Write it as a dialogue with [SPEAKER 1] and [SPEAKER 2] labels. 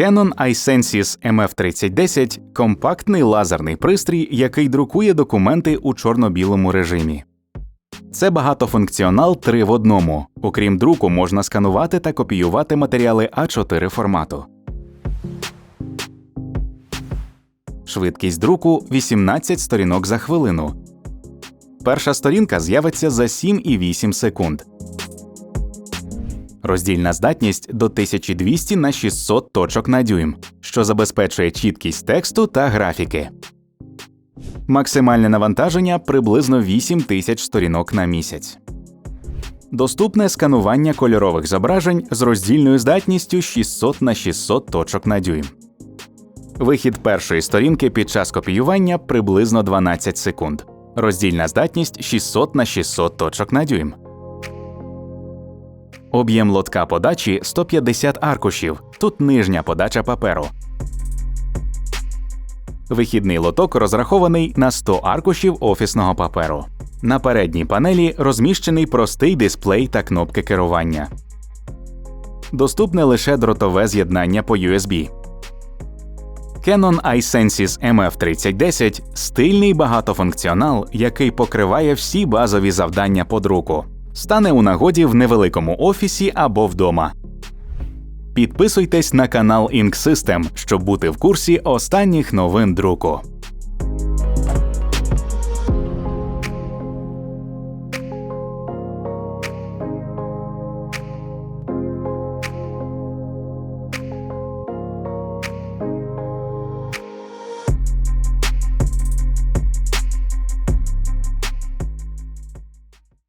[SPEAKER 1] Canon iSensus MF3010 компактний лазерний пристрій, який друкує документи у чорно-білому режимі. Це багатофункціонал 3 в одному. Окрім друку, можна сканувати та копіювати матеріали А4 формату. Швидкість друку 18 сторінок за хвилину. Перша сторінка з'явиться за 7,8 секунд. Роздільна здатність до 1200 на 600 точок на дюйм, що забезпечує чіткість тексту та графіки. Максимальне навантаження приблизно 8000 сторінок на місяць. Доступне сканування кольорових зображень з роздільною здатністю 600 на 600 точок на дюйм. Вихід першої сторінки під час копіювання приблизно 12 секунд. Роздільна здатність 600 на 600 точок на дюйм. Об'єм лотка подачі 150 аркушів. Тут нижня подача паперу. Вихідний лоток розрахований на 100 аркушів офісного паперу. На передній панелі розміщений простий дисплей та кнопки керування. Доступне лише дротове з'єднання по USB. Canon iSensus MF3010 стильний багатофункціонал, який покриває всі базові завдання по друку. Стане у нагоді в невеликому офісі або вдома. Підписуйтесь на канал Ink System, щоб бути в курсі останніх новин друку.